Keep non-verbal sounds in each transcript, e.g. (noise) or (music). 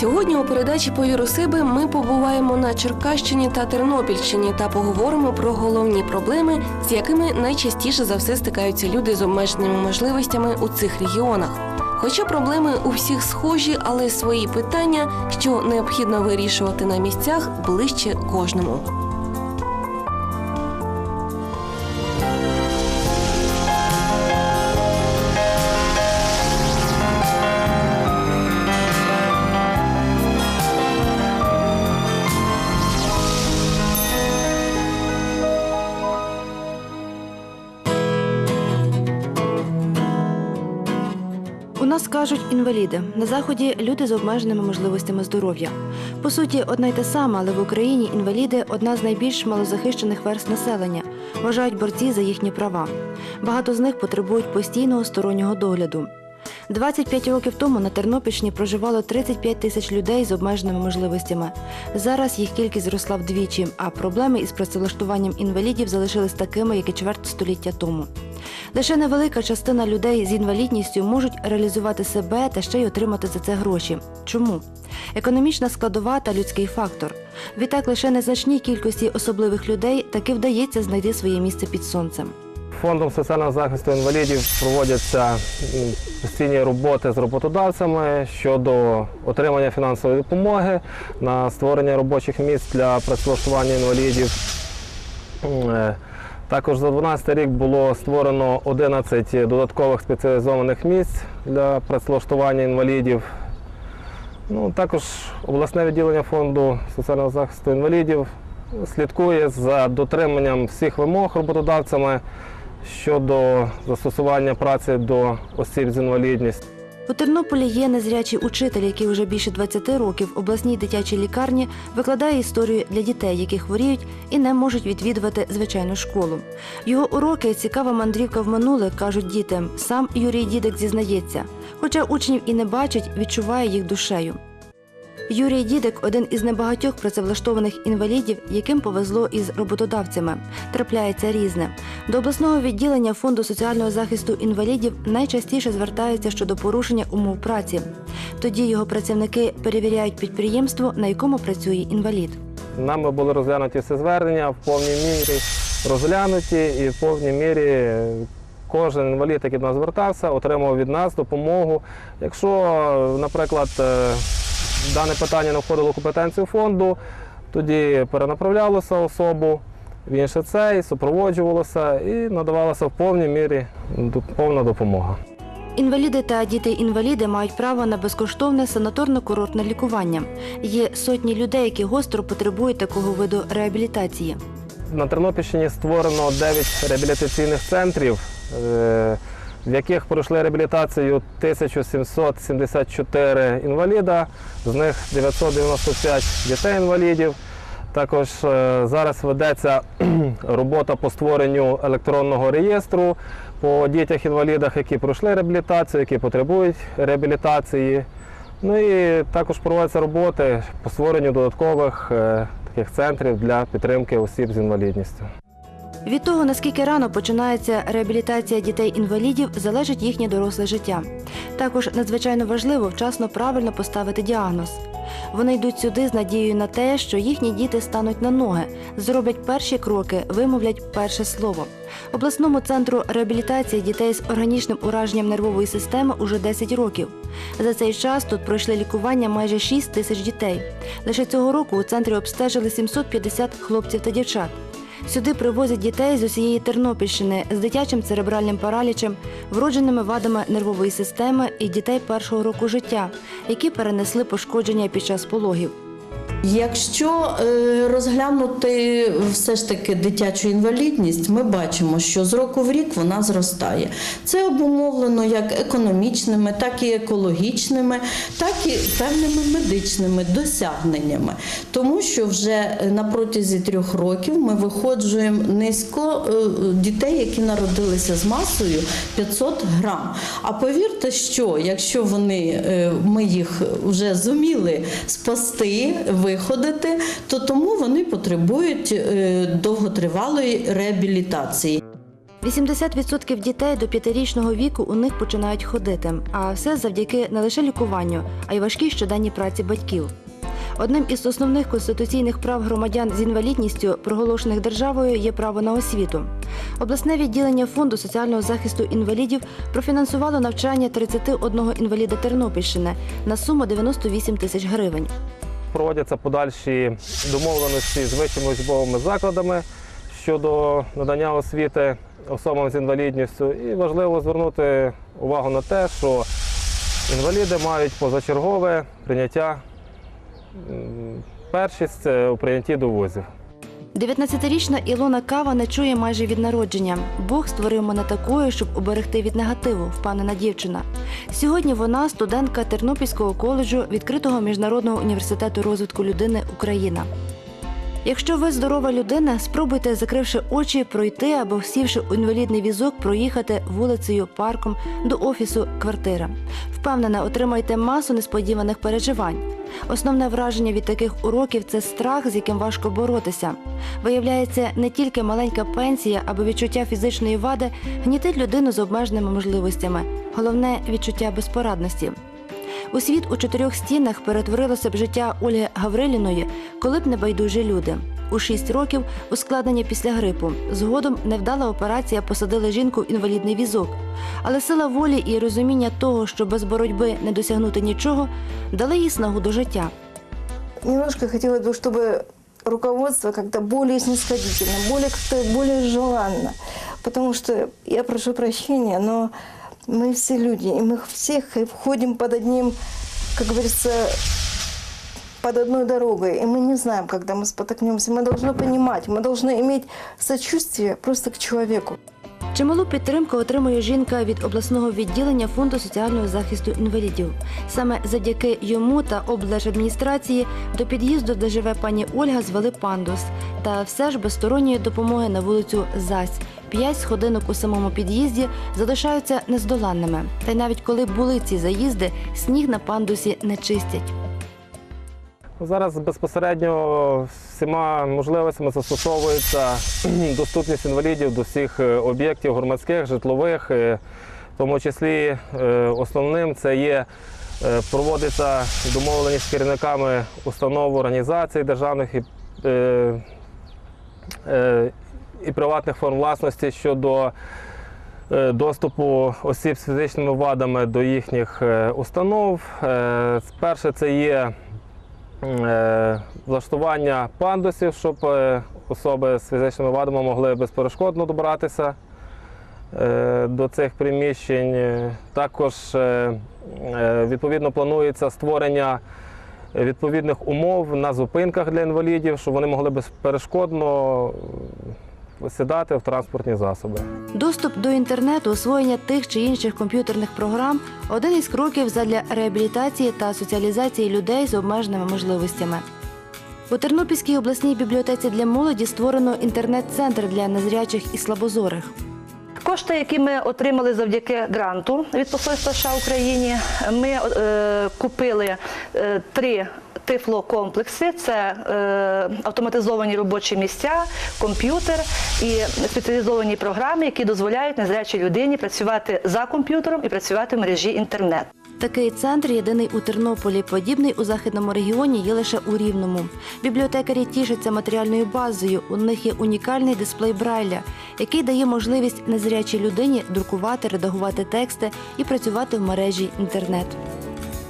Сьогодні у передачі Повір у себе ми побуваємо на Черкащині та Тернопільщині та поговоримо про головні проблеми, з якими найчастіше за все стикаються люди з обмеженими можливостями у цих регіонах. Хоча проблеми у всіх схожі, але свої питання, що необхідно вирішувати на місцях, ближче кожному. Кажуть інваліди. На заході люди з обмеженими можливостями здоров'я. По суті, одна й та сама, але в Україні інваліди одна з найбільш малозахищених верст населення. Вважають борці за їхні права. Багато з них потребують постійного стороннього догляду. 25 років тому на Тернопільщині проживало 35 тисяч людей з обмеженими можливостями. Зараз їх кількість зросла вдвічі, а проблеми із працевлаштуванням інвалідів залишились такими, як і чверть століття тому. Лише невелика частина людей з інвалідністю можуть реалізувати себе та ще й отримати за це гроші. Чому? Економічна складова та людський фактор. Відтак лише незначній кількості особливих людей таки вдається знайти своє місце під сонцем. Фондом соціального захисту інвалідів проводяться постійні роботи з роботодавцями щодо отримання фінансової допомоги на створення робочих місць для працевлаштування інвалідів. Е, Також за 2012 рік було створено 11 додаткових спеціалізованих місць для працевлаштування інвалідів. Ну, також обласне відділення фонду соціального захисту інвалідів слідкує за дотриманням всіх вимог роботодавцями щодо застосування праці до осіб з інвалідністю. У Тернополі є незрячий учитель, який вже більше 20 років в обласній дитячій лікарні викладає історію для дітей, які хворіють і не можуть відвідувати звичайну школу. Його уроки цікава мандрівка в минуле, кажуть діти. Сам Юрій Дідик зізнається. Хоча учнів і не бачить, відчуває їх душею. Юрій Дідик один із небагатьох працевлаштованих інвалідів, яким повезло із роботодавцями. Трапляється різне. До обласного відділення фонду соціального захисту інвалідів найчастіше звертаються щодо порушення умов праці. Тоді його працівники перевіряють підприємство, на якому працює інвалід. Нами були розглянуті всі звернення, в повній мірі розглянуті і в повній мірі кожен інвалід, який до нас звертався, отримав від нас допомогу. Якщо, наприклад, е, дане питання не входило в компетенцію фонду, тоді перенаправлялося особу в інше цей, супроводжувалося і надавалася в повній мірі повна допомога. Інваліди та діти-інваліди мають право на безкоштовне санаторно-курортне лікування. Є сотні людей, які гостро потребують такого виду реабілітації. На Тернопільщині створено 9 реабілітаційних центрів, е, в яких пройшли реабілітацію 1774 інваліда, з них 995 дітей-інвалідів. Також е, зараз ведеться (clears throat) робота по створенню електронного реєстру по дітях-інвалідах, які пройшли реабілітацію, які потребують реабілітації. Ну і також проводяться роботи по створенню додаткових е, таких центрів для підтримки осіб з інвалідністю. Від того, наскільки рано починається реабілітація дітей-інвалідів, залежить їхнє доросле життя. Також надзвичайно важливо вчасно правильно поставити діагноз. Вони йдуть сюди з надією на те, що їхні діти стануть на ноги, зроблять перші кроки, вимовлять перше слово. Обласному центру реабілітації дітей з органічним ураженням нервової системи уже 10 років. За цей час тут пройшли лікування майже 6 тисяч дітей. Лише цього року у центрі обстежили 750 хлопців та дівчат. Сюди привозять дітей з усієї Тернопільщини з дитячим церебральним паралічем, вродженими вадами нервової системи і дітей першого року життя, які перенесли пошкодження під час пологів. Якщо е, розглянути все ж таки дитячу інвалідність, ми бачимо, що з року в рік вона зростає. Це обумовлено як економічними, так і екологічними, так і певними медичними досягненнями. Тому що вже е, на протязі трьох років ми виходжуємо низько е, дітей, які народилися з масою 500 грам. А повірте, що якщо вони ми їх вже зуміли спасти, виходити, то тому вони потребують е, довготривалої реабілітації. 80% дітей до п'ятирічного віку у них починають ходити, а все завдяки не лише лікуванню, а й важкій щоденній праці батьків. Одним із основних конституційних прав громадян з інвалідністю, проголошених державою, є право на освіту. Обласне відділення фонду соціального захисту інвалідів профінансувало навчання 31 інваліда Тернопільщини на суму 98 тисяч гривень. Проводяться подальші домовленості з вищими учбовими закладами щодо надання освіти особам з інвалідністю. І важливо звернути увагу на те, що інваліди мають позачергове прийняття першість е, у прийнятті до вузів. 19-річна Ілона Кава не чує майже від народження. Бог створив мене такою, щоб уберегти від негативу, впевнена дівчина. Сьогодні вона студентка Тернопільського коледжу відкритого міжнародного університету розвитку людини Україна. Якщо ви здорова людина, спробуйте, закривши очі, пройти або сівши у інвалідний візок, проїхати вулицею, парком до офісу, квартира. Впевнена, отримаєте масу несподіваних переживань. Основне враження від таких уроків це страх, з яким важко боротися. Виявляється, не тільки маленька пенсія або відчуття фізичної вади гнітить людину з обмеженими можливостями. Головне відчуття безпорадності. У світ у чотирьох стінах перетворилося б життя Ольги Гавриліної, коли б не байдужі люди. У шість років ускладнення після грипу. Згодом невдала операція посадила жінку в інвалідний візок. Але сила волі і розуміння того, що без боротьби не досягнути нічого, дали їй снагу до життя. Немножко хотелось бы, чтобы руководство как-то более снисходительно, более как-то более желанно. Потому что я прошу прощения, но мы все люди, и мы всех входим под одним, как говорится, под одной дорогой, и мы не знаем, когда мы спотыкнемся. Мы должны понимать, мы должны иметь сочувствие просто к человеку. Чималу підтримку отримує жінка від обласного відділення фонду соціального захисту інвалідів. Саме завдяки йому та облдержадміністрації до під'їзду, де живе пані Ольга, звели пандус. Та все ж без сторонньої допомоги на вулицю Зась. П'ять сходинок у самому під'їзді залишаються нездоланними. Та й навіть коли були ці заїзди, сніг на пандусі не чистять. Зараз безпосередньо всіма можливостями застосовується (clears throat) доступність інвалідів до всіх е, об'єктів громадських, житлових. е, В тому числі е, основним це є проводиться домовленість з керівниками установ, організацій державних і приватних форм власності щодо е, доступу осіб з фізичними вадами до їхніх е, установ. Е, Перше це є влаштування пандусів, щоб особи з фізичними вадами могли безперешкодно добратися до цих приміщень. Також відповідно планується створення відповідних умов на зупинках для інвалідів, щоб вони могли безперешкодно сідати в транспортні засоби. Доступ до інтернету, освоєння тих чи інших комп'ютерних програм один із кроків задля реабілітації та соціалізації людей з обмеженими можливостями. У Тернопільській обласній бібліотеці для молоді створено інтернет-центр для незрячих і слабозорих. Кошти, які ми отримали завдяки гранту від Посольства США Україні, ми е, купили е, три тифлокомплекси: це е, автоматизовані робочі місця, комп'ютер і спеціалізовані програми, які дозволяють незрячій людині працювати за комп'ютером і працювати в мережі інтернет. Такий центр єдиний у Тернополі, подібний у західному регіоні є лише у Рівному. Бібліотекарі тішаться матеріальною базою. У них є унікальний дисплей Брайля, який дає можливість незрячій людині друкувати, редагувати тексти і працювати в мережі інтернет.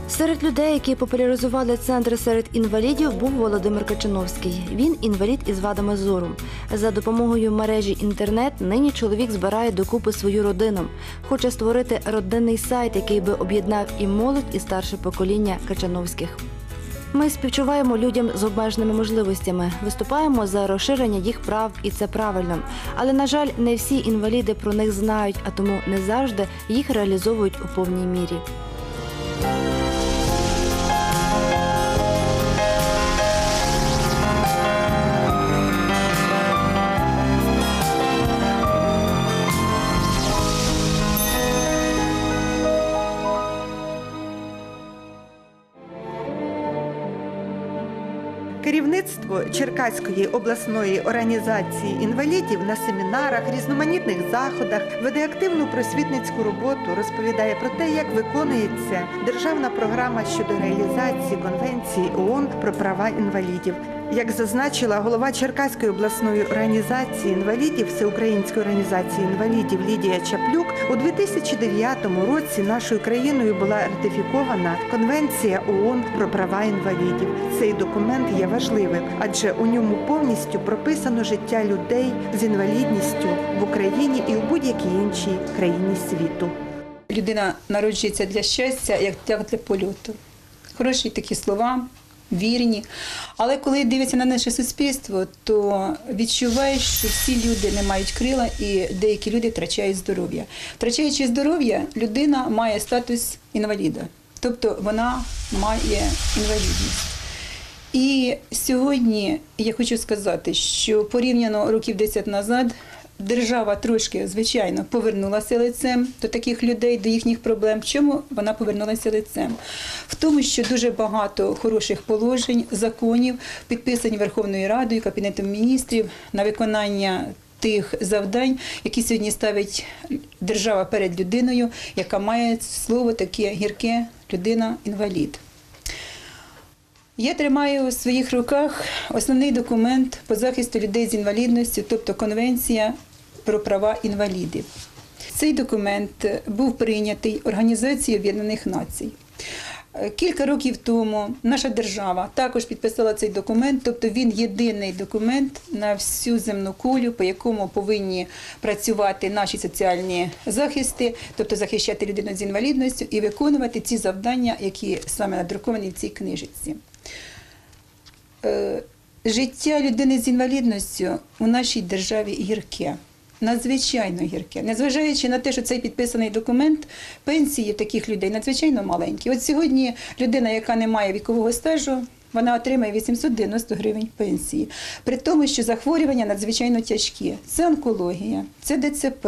Серед людей, які популяризували центр серед інвалідів, був Володимир Качановський. Він інвалід із вадами зору. За допомогою мережі інтернет нині чоловік збирає докупи свою родину. Хоче створити родинний сайт, який би об'єднав і молодь, і старше покоління Качановських. Ми співчуваємо людям з обмеженими можливостями, виступаємо за розширення їх прав, і це правильно. Але на жаль, не всі інваліди про них знають, а тому не завжди їх реалізовують у повній мірі. Керівництво Черкаської обласної організації інвалідів на семінарах, різноманітних заходах веде активну просвітницьку роботу, розповідає про те, як виконується державна програма щодо реалізації Конвенції ООН про права інвалідів. Як зазначила голова Черкаської обласної організації інвалідів Всеукраїнської організації інвалідів Лідія Чаплюк, у 2009 році нашою країною була ратифікована Конвенція ООН про права інвалідів. Цей документ є важливим, адже у ньому повністю прописано життя людей з інвалідністю в Україні і у будь-якій іншій країні світу. людина народжується для щастя, як для, польоту. Хороші такі слова, вірні. Але коли дивишся на наше суспільство, то відчуваєш, що всі люди не мають крила і деякі люди втрачають здоров'я. Втрачаючи здоров'я, людина має статус інваліда, тобто вона має інвалідність. І сьогодні я хочу сказати, що порівняно років 10 назад держава трошки, звичайно, повернулася лицем до таких людей, до їхніх проблем. Чому вона повернулася лицем? В тому, що дуже багато хороших положень, законів підписані Верховною Радою, Кабінетом міністрів на виконання. Тих завдань, які сьогодні ставить держава перед людиною, яка має слово таке гірке людина-інвалід. Я тримаю у своїх руках основний документ по захисту людей з інвалідністю, тобто Конвенція про права інвалідів. Цей документ був прийнятий Організацією Об'єднаних Націй. Е, Кілька років тому наша держава також підписала цей документ, тобто він єдиний документ на всю земну кулю, по якому повинні працювати наші соціальні захисти, тобто захищати людину з інвалідністю і виконувати ці завдання, які саме надруковані в цій книжці. Е, Життя людини з інвалідністю у нашій державі гірке. Надзвичайно гірке, незважаючи на те, що цей підписаний документ, пенсії таких людей надзвичайно маленькі. От сьогодні людина, яка не має вікового стажу, вона отримає 890 гривень пенсії. При тому, що захворювання надзвичайно тяжкі. Це онкологія, це ДЦП,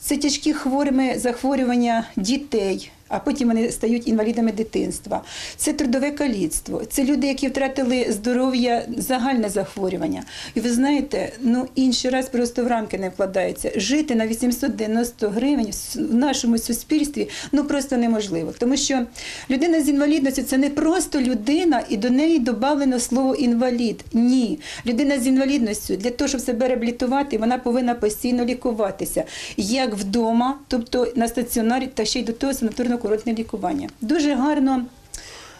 це тяжкі хворими захворювання дітей. А потім вони стають інвалідами дитинства. Це трудове каліцтво, це люди, які втратили здоров'я, загальне захворювання. І ви знаєте, ну інший раз просто в рамки не вкладається. Жити на 890 гривень в нашому суспільстві ну просто неможливо. Тому що людина з інвалідністю це не просто людина, і до неї додано слово інвалід. Ні, людина з інвалідністю для того, щоб себе реабілітувати, вона повинна постійно лікуватися, як вдома, тобто на стаціонарі, та ще й до того санаторно-курортне лікування. Дуже гарно.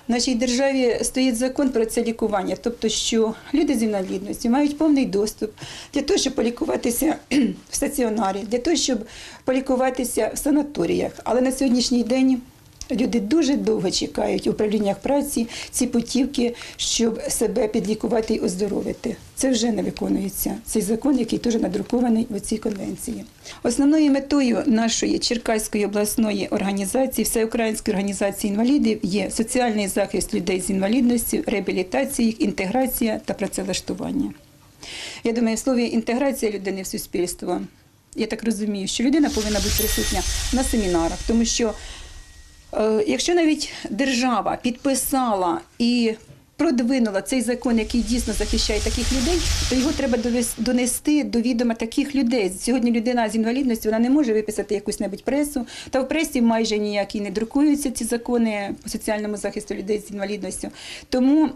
В нашій державі стоїть закон про це лікування, тобто, що люди з інвалідністю мають повний доступ для того, щоб полікуватися (clears throat) в стаціонарі, для того, щоб полікуватися в санаторіях. Але на сьогоднішній день люди дуже довго чекають у управліннях праці ці путівки, щоб себе підлікувати і оздоровити. Це вже не виконується. Цей закон, який теж надрукований в цій конвенції. Основною метою нашої Черкаської обласної організації, Всеукраїнської організації інвалідів, є соціальний захист людей з інвалідністю, реабілітація їх, інтеграція та працевлаштування. Я думаю, в слові інтеграція людини в суспільство. Я так розумію, що людина повинна бути присутня на семінарах, тому що Якщо навіть держава підписала і продвинула цей закон, який дійсно захищає таких людей, то його треба донести до відома таких людей. Сьогодні людина з інвалідністю вона не може виписати якусь небудь пресу, та в пресі майже ніякі не друкуються ці закони по соціальному захисту людей з інвалідністю. Тому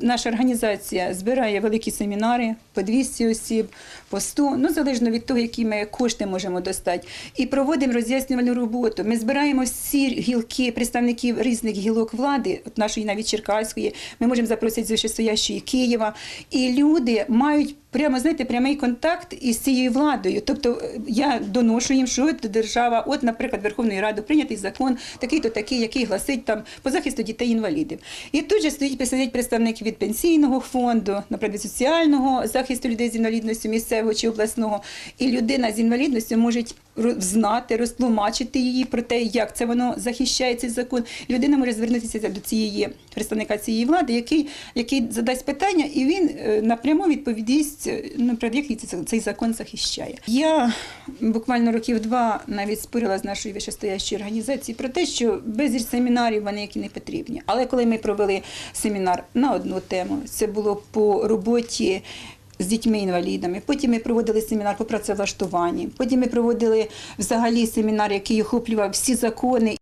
наша організація збирає великі семінари по 200 осіб, по 100, ну залежно від того, які ми кошти можемо достати. І проводимо роз'яснювальну роботу. Ми збираємо всі гілки представників різних гілок влади, от нашої навіть Черкаської. Ми можемо запросити з вищестоящої Києва. І люди мають прямо знаєте, прямий контакт із цією владою. Тобто е, я доношу їм, що от держава, от, наприклад, Верховної Ради прийнятий закон, такий-то такий, який гласить там по захисту дітей-інвалідів. І тут же стоїть сидять представники від пенсійного фонду, наприклад, від соціального захисту людей з інвалідністю місцевого чи обласного. І людина з інвалідністю може знати, розтлумачити її про те, як це воно захищає цей закон. Людина може звернутися до цієї представника цієї влади, який, який задасть питання, і він е, напряму відповість, е, наприклад, як цей, цей закон захищає. Я буквально років два навіть спорила з нашою вищестоящою організацією про те, що безліч семінарів вони які не потрібні. Але коли ми провели семінар на одну тему, це було по роботі з дітьми-інвалідами. Потім ми проводили семінар по працевлаштуванні. Потім ми проводили взагалі семінар, який охоплював всі закони